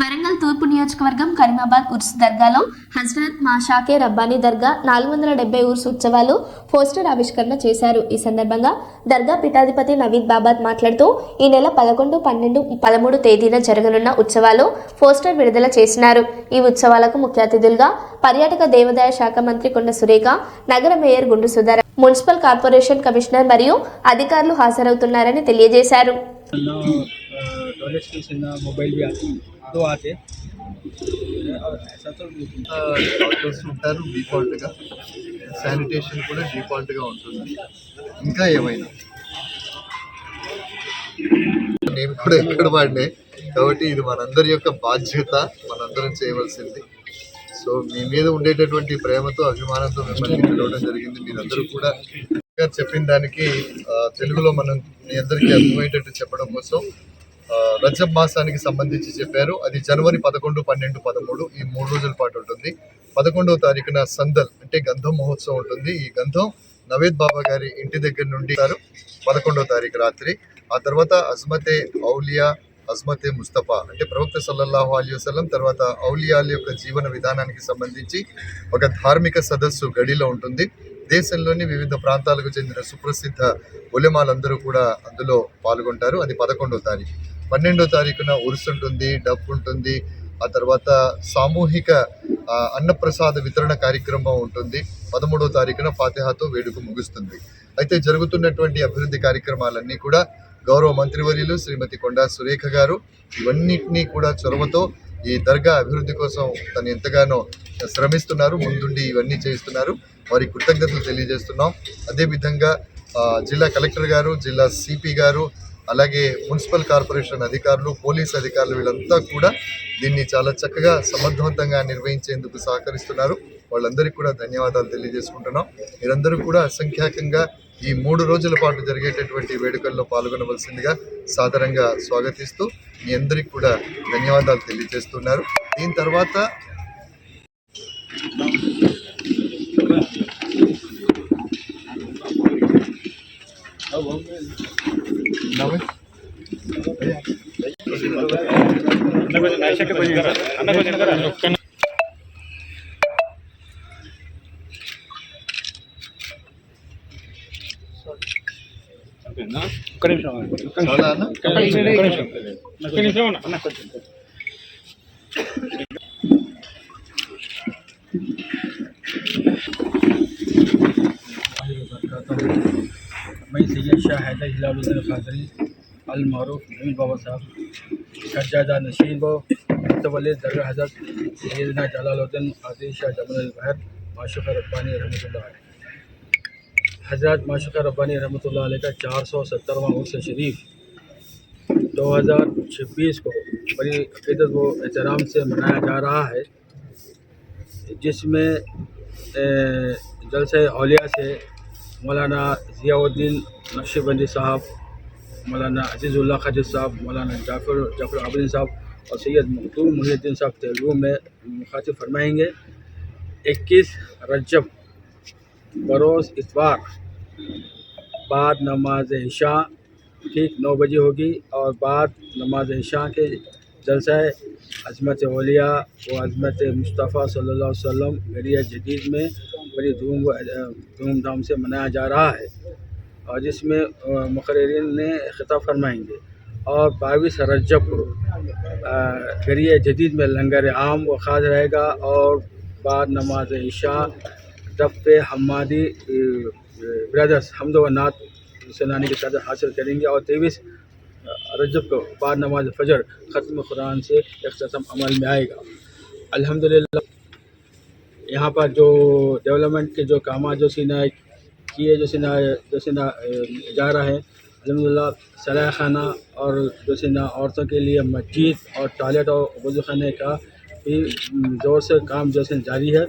వరంగల్ తూర్పు నియోజకవర్గం కరీమాబాద్ ఉర్స్ దర్గాలో హజరత్ మాషాకే రబ్బానీ దర్గా నాలుగు వందల డెబ్బై ఉర్స్ ఉత్సవాలు పోస్టర్ ఆవిష్కరణ చేశారు. ఈ సందర్భంగా దర్గా పీఠాధిపతి నవీద్ బాబాద్ మాట్లాడుతూ ఈ నెల పదకొండు పన్నెండు పదమూడు తేదీన జరగనున్న ఉత్సవాలు పోస్టర్ విడుదల చేసినారు. ఈ ఉత్సవాలకు ముఖ్య అతిథులుగా పర్యాటక దేవాదాయ శాఖ మంత్రి కొండ సురేఖ నగర మేయర్ గుండు సుధర మున్సిపల్ కార్పొరేషన్ కమిషనర్ మరియు అధికారులు హాజరవుతున్నారని తెలియజేశారు. డొనేషన్స్ మొబైల్ इन मोबाइल भी आती दो आते और ऐसा तो డాక్టర్స్ ఉంటారు డిఫాల్ట్గా శానిటేషన్ కూడా డిఫాల్ట్గా ఉంటుంది ఇంకా ఏమైనా నేను కూడా ఎక్కడ వాడినే కాబట్టి ఇది మనందరి యొక్క బాధ్యత మనందరం చేయవలసింది సో మీ మీద ఉండేటటువంటి ప్రేమతో అభిమానంతో మిమ్మల్ని పిలవడం జరిగింది మీరందరూ కూడా గారు చెప్పిన దానికి ఆ, తెలుగులో మనం మీ అందరికీ అర్థమయ్యేటట్టు చెప్పడం కోసం ఆ, రజబ్ మాసానికి సంబంధించి చెప్పారు. అది జనవరి పదకొండు పన్నెండు పదమూడు ఈ మూడు రోజుల పాటు ఉంటుంది. పదకొండవ తారీఖున సందల్ అంటే గంధం మహోత్సవం ఉంటుంది. ఈ గంధం నవేద్ బాబా గారి ఇంటి దగ్గర నుండి పదకొండవ తారీఖు రాత్రి. ఆ తర్వాత అజ్మతే ఔలియా అజ్మతే ముస్తఫా అంటే ప్రవక్త సల్లల్లాహు అలీ వసలం తర్వాత ఔలియాల యొక్క జీవన విధానానికి సంబంధించి ఒక ధార్మిక సదస్సు గడిలో ఉంటుంది. దేశంలోని వివిధ ప్రాంతాలకు చెందిన సుప్రసిద్ధ ఒలిమాలందరూ కూడా అందులో పాల్గొంటారు. అది పదకొండవ తారీఖు. పన్నెండో తారీఖున ఉరుసు ఉంటుంది డబ్బు ఉంటుంది. ఆ తర్వాత సామూహిక అన్నప్రసాద వితరణ కార్యక్రమం ఉంటుంది. పదమూడో తారీఖున ఫాతిహాతో వేడుక ముగుస్తుంది. అయితే జరుగుతున్నటువంటి అభివృద్ధి కార్యక్రమాలన్నీ కూడా గౌరవ మంత్రివర్యులు శ్రీమతి కొండా సురేఖ గారు ఇవన్నిటినీ కూడా చొరవతో ఈ దర్గా అభివృద్ధి కోసం తను ఎంతగానో శ్రమిస్తున్నారు ముందుండి ఇవన్నీ చేస్తున్నారు వారి కృతజ్ఞతలు తెలియజేస్తున్నాం. అదేవిధంగా జిల్లా కలెక్టర్ గారు జిల్లా సిపి గారు అలాగే మున్సిపల్ కార్పొరేషన్ అధికారులు పోలీస్ అధికారులు వీళ్ళంతా కూడా దీన్ని చాలా చక్కగా సమర్థవంతంగా నిర్వహించేందుకు సహకరిస్తున్నారు. వాళ్ళందరికీ కూడా ధన్యవాదాలు తెలియజేసుకుంటున్నాం. మీరందరూ కూడా అసంఖ్యాకంగా ఈ మూడు రోజుల పాటు జరిగేటటువంటి వేడుకల్లో పాల్గొనవలసిందిగా సాదరంగా స్వాగతిస్తూ మీ అందరికీ కూడా ధన్యవాదాలు తెలియజేస్తున్నారు దీని తర్వాత నమస్తే میں سید شاہ حیدر ضلع الدین خاطری المعروف جمیل بابا صاحب، شہزادہ نشین بو متولی درگاہ حضرت سیدنا جلال الدین خاطری شاہ جمن البحر معاشق ربانی رحمۃ اللہ علیہ۔ حضرت معشوق ربانی رحمۃ اللہ علیہ کا چار سو سترواں عرص شریف دو ہزار چھبیس کو بڑی عقیدت و احترام سے منایا جا رہا ہے، جس میں جلسہ اولیاء سے مولانا ضیاء الدین نقش بندی صاحب، مولانا عزیز اللہ خاجر صاحب، مولانا جعفر جعفر عابدین صاحب اور سید مختوم محی الدین صاحب تیلگو میں مخاطب فرمائیں گے۔ اکیس رجب بروز اتوار بعد نماز عشاء، ٹھیک نو بجے ہوگی اور بعد نماز عشاء کے جلسہ عظمت اولیاء و عظمت مصطفیٰ صلی اللہ علیہ وسلم ایریا جدید میں بڑی دھوم دھوم دھام سے منایا جا رہا ہے اور جس میں مقررین نے خطاب فرمائیں گے اور بائیس رجب کو گریہ جدید میں لنگر عام و خاص رہے گا اور بعد نماز عشاء رفت حمادی برادرز حمد و نعت سنانی کی ساتھ حاصل کریں گے اور تیئیس رجب کو بعد نماز فجر ختم قرآن سے اختتم عمل میں آئے گا۔ الحمد یہاں پر جو ڈیولپمنٹ کے جو کامات جو سینا کیے، جو سینا جو سینا جا رہا ہے الحمد للہ خانہ اور جو سینا عورتوں کے لیے مسجد اور ٹوائلٹ اور وضو خانے کا بھی زور سے کام جو سینا جاری ہے۔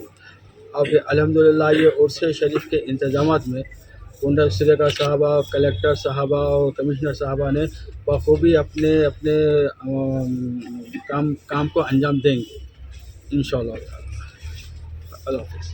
اب الحمد للہ یہ عرص شریف کے انتظامات میں کنڈا صدقہ صاحبہ کلیکٹر صاحبہ اور کمشنر صاحبہ نے بخوبی اپنے اپنے کام کام کو انجام دیں گے۔ انشاءاللہ اللہ حافظ۔